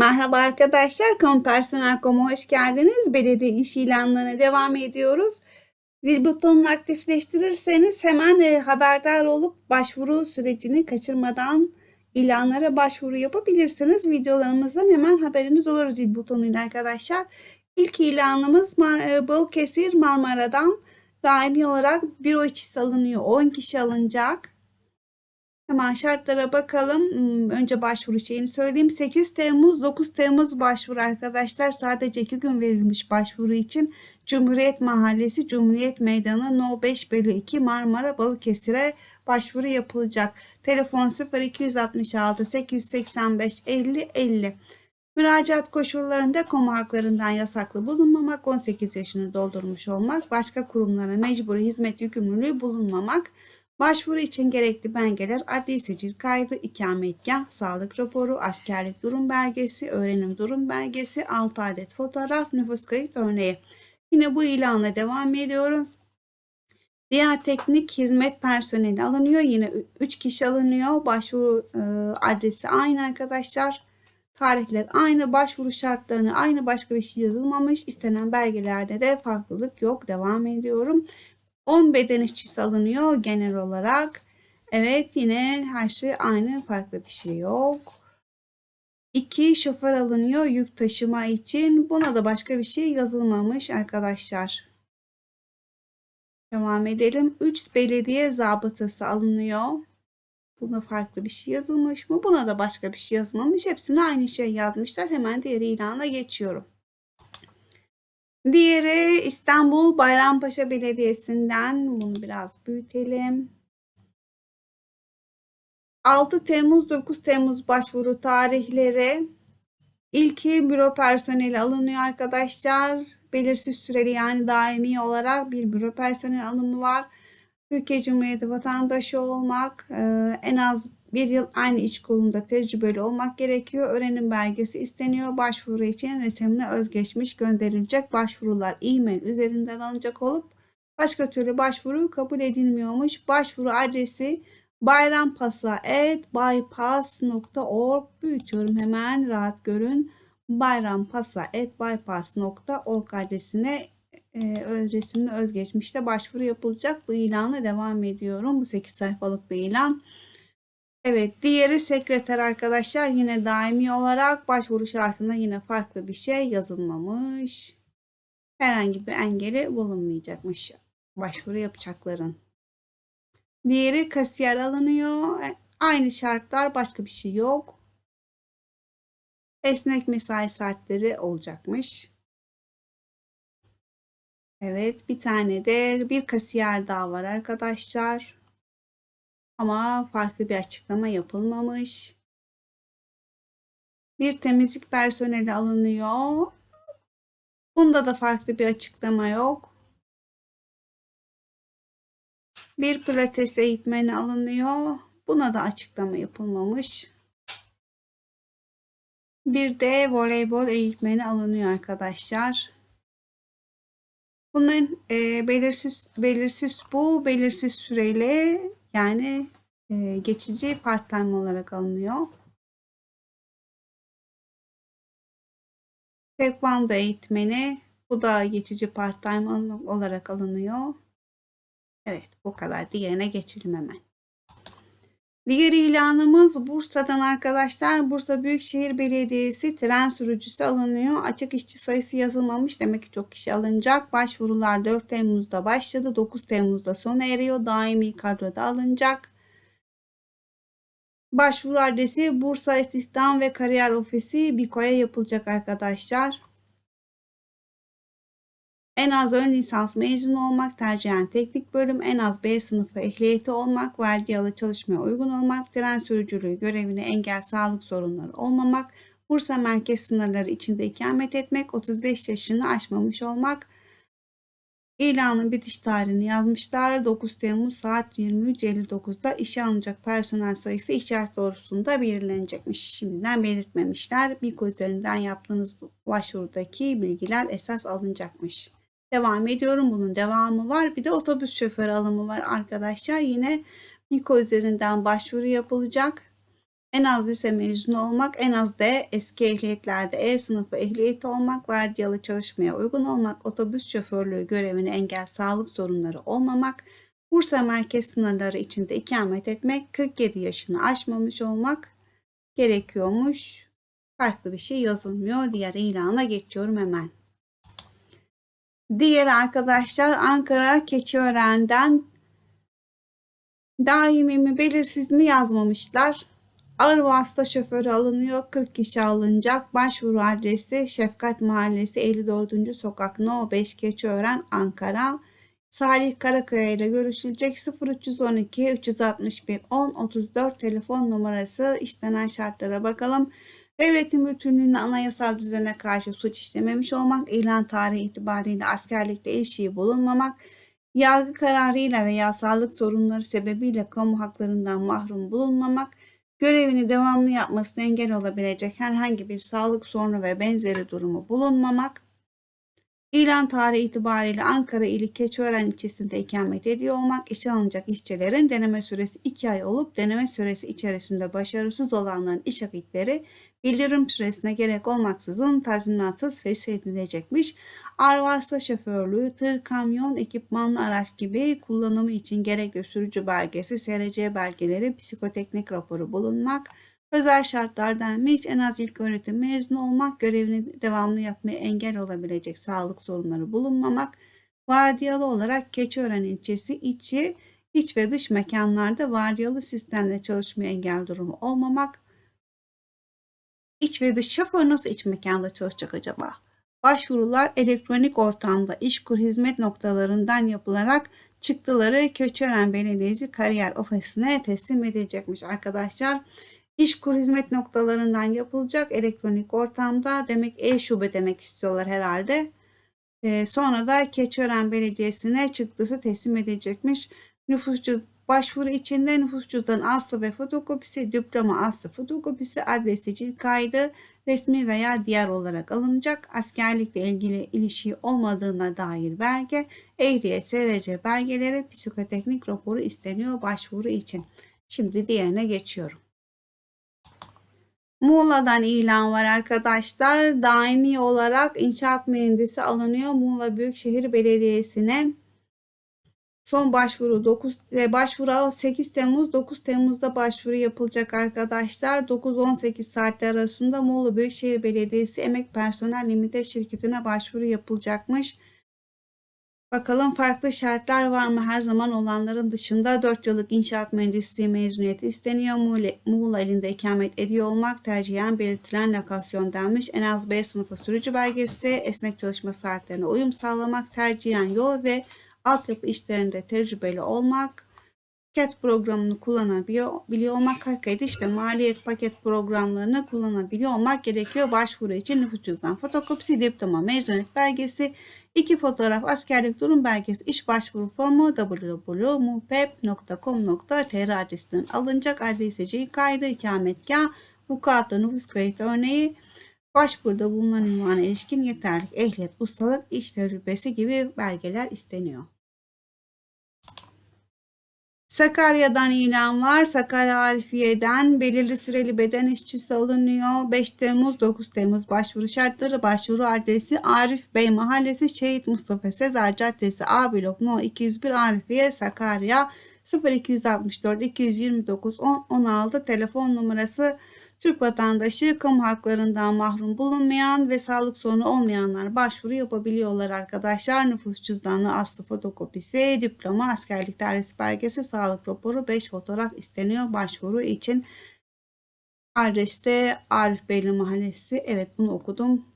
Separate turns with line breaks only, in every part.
Merhaba arkadaşlar, Kamu Personel.com'a hoş geldiniz. Belediye iş ilanlarına devam ediyoruz. Zil butonunu aktifleştirirseniz hemen e, haberdar olup başvuru sürecini kaçırmadan ilanlara başvuru yapabilirsiniz. Videolarımızdan hemen haberiniz olur zil butonuyla arkadaşlar. İlk ilanımız Mar- e, Balıkesir Marmara'dan daimi olarak büro işçisi alınıyor. 10 kişi alınacak. Hemen şartlara bakalım. Hmm, Önce başvuru şeyini söyleyeyim. 8 Temmuz, 9 Temmuz başvuru arkadaşlar. Sadece 2 gün verilmiş başvuru için. Cumhuriyet Mahallesi, Cumhuriyet Meydanı, No 5 bölü 2 Marmara Balıkesir'e başvuru yapılacak. Telefon 0266 885 50 50. Müracaat koşullarında kamu haklarından yasaklı bulunmamak, 18 yaşını doldurmuş olmak, başka kurumlara mecburi hizmet yükümlülüğü bulunmamak, Başvuru için gerekli belgeler adli sicil kaydı, ikametgah, sağlık raporu, askerlik durum belgesi, öğrenim durum belgesi, 6 adet fotoğraf, nüfus kayıt örneği. Yine bu ilanla devam ediyoruz. Diğer teknik hizmet personeli alınıyor. Yine 3 kişi alınıyor. Başvuru e, adresi aynı arkadaşlar. Tarihler aynı, başvuru şartlarını aynı, başka bir şey yazılmamış. İstenen belgelerde de farklılık yok. Devam ediyorum. 10 beden işçisi alınıyor genel olarak. Evet yine her şey aynı farklı bir şey yok. 2 şoför alınıyor yük taşıma için. Buna da başka bir şey yazılmamış arkadaşlar. Devam edelim. 3 belediye zabıtası alınıyor. Buna farklı bir şey yazılmış mı? Buna da başka bir şey yazılmamış. Hepsine aynı şey yazmışlar. Hemen diğer ilana geçiyorum. Diğeri İstanbul Bayrampaşa Belediyesi'nden. Bunu biraz büyütelim. 6 Temmuz 9 Temmuz başvuru tarihleri. İlki büro personeli alınıyor arkadaşlar. Belirsiz süreli yani daimi olarak bir büro personeli alımı var. Türkiye Cumhuriyeti vatandaşı olmak, en az bir yıl aynı iç kolunda tecrübeli olmak gerekiyor. Öğrenim belgesi isteniyor. Başvuru için resimli özgeçmiş gönderilecek. Başvurular e-mail üzerinden alınacak olup başka türlü başvuru kabul edilmiyormuş. Başvuru adresi bayrampasa.bypass.org büyütüyorum hemen rahat görün. bayrampasa.bypass.org adresine e, resimli özgeçmişte başvuru yapılacak. Bu ilanla devam ediyorum. Bu 8 sayfalık bir ilan. Evet, diğeri sekreter arkadaşlar. Yine daimi olarak başvuru şartında yine farklı bir şey yazılmamış. Herhangi bir engeli bulunmayacakmış başvuru yapacakların. Diğeri kasiyer alınıyor. E, Aynı şartlar başka bir şey yok. Esnek mesai saatleri olacakmış. Evet, bir tane de bir kasiyer daha var arkadaşlar. Ama farklı bir açıklama yapılmamış. Bir temizlik personeli alınıyor. Bunda da farklı bir açıklama yok. Bir pilates eğitmeni alınıyor. Buna da açıklama yapılmamış. Bir de voleybol eğitmeni alınıyor arkadaşlar. Bunun e, belirsiz belirsiz bu belirsiz süreyle yani e, geçici part-time olarak alınıyor. Tekvando eğitmeni bu da geçici part-time olarak alınıyor. Evet bu kadar. Diğerine geçelim hemen. Diğer ilanımız Bursa'dan arkadaşlar. Bursa Büyükşehir Belediyesi tren sürücüsü alınıyor. Açık işçi sayısı yazılmamış. Demek ki çok kişi alınacak. Başvurular 4 Temmuz'da başladı. 9 Temmuz'da sona eriyor. Daimi kadroda alınacak. Başvuru adresi Bursa İstihdam ve Kariyer Ofisi BİKO'ya yapılacak arkadaşlar. En az ön lisans mezunu olmak, tercihen teknik bölüm, en az B sınıfı ehliyeti olmak, vardiyalı çalışmaya uygun olmak, tren sürücülüğü görevine engel sağlık sorunları olmamak, Bursa merkez sınırları içinde ikamet etmek, 35 yaşını aşmamış olmak, İlanın bitiş tarihini yazmışlar. 9 Temmuz saat 23.59'da işe alınacak personel sayısı işaret doğrusunda belirlenecekmiş. Şimdiden belirtmemişler. BİKO üzerinden yaptığınız başvurudaki bilgiler esas alınacakmış. Devam ediyorum. Bunun devamı var. Bir de otobüs şoförü alımı var arkadaşlar. Yine BİKO üzerinden başvuru yapılacak. En az lise mezunu olmak, en az D eski ehliyetlerde E sınıfı ehliyeti olmak, vardiyalı çalışmaya uygun olmak, otobüs şoförlüğü görevine engel sağlık sorunları olmamak, Bursa merkez sınırları içinde ikamet etmek, 47 yaşını aşmamış olmak gerekiyormuş. Farklı bir şey yazılmıyor. Diğer ilana geçiyorum hemen. Diğer arkadaşlar Ankara Keçiören'den daimi mi belirsiz mi yazmamışlar. Ağır vasıta şoförü alınıyor. 40 kişi alınacak. Başvuru adresi Şefkat Mahallesi 54. Sokak No 5 Keçiören Ankara. Salih Karakaya ile görüşülecek 0312 361 10 34 telefon numarası istenen şartlara bakalım. Devletin bütünlüğünü anayasal düzene karşı suç işlememiş olmak, ilan tarihi itibariyle askerlikte ilişiği bulunmamak, yargı kararıyla veya sağlık sorunları sebebiyle kamu haklarından mahrum bulunmamak, görevini devamlı yapmasına engel olabilecek herhangi bir sağlık sorunu ve benzeri durumu bulunmamak, İlan tarihi itibariyle Ankara ili Keçiören ilçesinde ikamet ediyor olmak, işe alınacak işçilerin deneme süresi 2 ay olup deneme süresi içerisinde başarısız olanların iş akitleri bildirim süresine gerek olmaksızın tazminatsız fesih edilecekmiş. Arvasta şoförlüğü, tır, kamyon, ekipmanlı araç gibi kullanımı için gerekli sürücü belgesi, SRC belgeleri, psikoteknik raporu bulunmak, Özel şartlardan hiç en az ilk öğretim mezunu olmak, görevini devamlı yapmaya engel olabilecek sağlık sorunları bulunmamak, vardiyalı olarak Keçiören ilçesi içi, iç ve dış mekanlarda vardiyalı sistemde çalışmaya engel durumu olmamak, iç ve dış şoför nasıl iç mekanda çalışacak acaba? Başvurular elektronik ortamda işkur hizmet noktalarından yapılarak çıktıları Keçiören Belediyesi Kariyer Ofisi'ne teslim edilecekmiş arkadaşlar. İş kur hizmet noktalarından yapılacak elektronik ortamda demek e-şube demek istiyorlar herhalde. E, sonra da Keçiören Belediyesi'ne çıktısı teslim edilecekmiş. Nüfus başvuru içinde nüfus cüzdanı aslı ve fotokopisi, diploma aslı fotokopisi, adres sicil kaydı, resmi veya diğer olarak alınacak. Askerlikle ilgili ilişki olmadığına dair belge, ehliyet, SRC belgeleri, psikoteknik raporu isteniyor başvuru için. Şimdi diğerine geçiyorum. Muğla'dan ilan var arkadaşlar. Daimi olarak inşaat mühendisi alınıyor Muğla Büyükşehir Belediyesi'ne. Son başvuru 9 e, başvuru 8 Temmuz 9 Temmuz'da başvuru yapılacak arkadaşlar. 9-18 saatler arasında Muğla Büyükşehir Belediyesi Emek Personel Limited şirketine başvuru yapılacakmış. Bakalım farklı şartlar var mı? Her zaman olanların dışında 4 yıllık inşaat mühendisliği mezuniyeti isteniyor. Muğla, Muğla elinde ikamet ediyor olmak tercihen belirtilen lokasyon denmiş. En az B sınıfı sürücü belgesi, esnek çalışma saatlerine uyum sağlamak, tercihen yol ve altyapı işlerinde tecrübeli olmak, paket programını kullanabiliyor biliyor olmak, ediş ve maliyet paket programlarını kullanabiliyor olmak gerekiyor. Başvuru için nüfus cüzdan fotokopisi, diploma, mezuniyet belgesi, iki fotoğraf, askerlik durum belgesi, iş başvuru formu www.mupep.com.tr adresinden alınacak. Adresi kaydı, ikametgah, vukuatlı nüfus kayıt örneği, başvuruda bulunan ünvana ilişkin yeterlik, ehliyet, ustalık, iş tecrübesi gibi belgeler isteniyor. Sakarya'dan ilan var. Sakarya Arifiye'den belirli süreli beden işçisi alınıyor. 5 Temmuz 9 Temmuz başvuru şartları başvuru adresi Arif Bey Mahallesi Şehit Mustafa Sezer Caddesi A blok No 201 Arifiye Sakarya 0264 229 10 16 telefon numarası Türk vatandaşı kamu haklarından mahrum bulunmayan ve sağlık sorunu olmayanlar başvuru yapabiliyorlar arkadaşlar. Nüfus cüzdanı aslı fotokopisi, diploma, askerlik dairesi belgesi, sağlık raporu, 5 fotoğraf isteniyor başvuru için. Adreste Arif Beyli Mahallesi. Evet bunu okudum.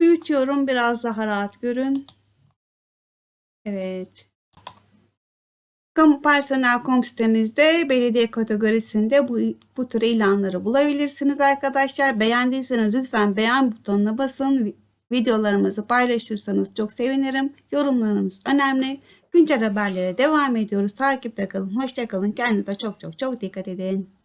Büyütüyorum biraz daha rahat görün. Evet. Kamu personel.com sitemizde belediye kategorisinde bu, bu tür ilanları bulabilirsiniz arkadaşlar. Beğendiyseniz lütfen beğen butonuna basın. Videolarımızı paylaşırsanız çok sevinirim. Yorumlarımız önemli. Güncel haberlere devam ediyoruz. Takipte kalın. Hoşçakalın. Kendinize çok çok çok dikkat edin.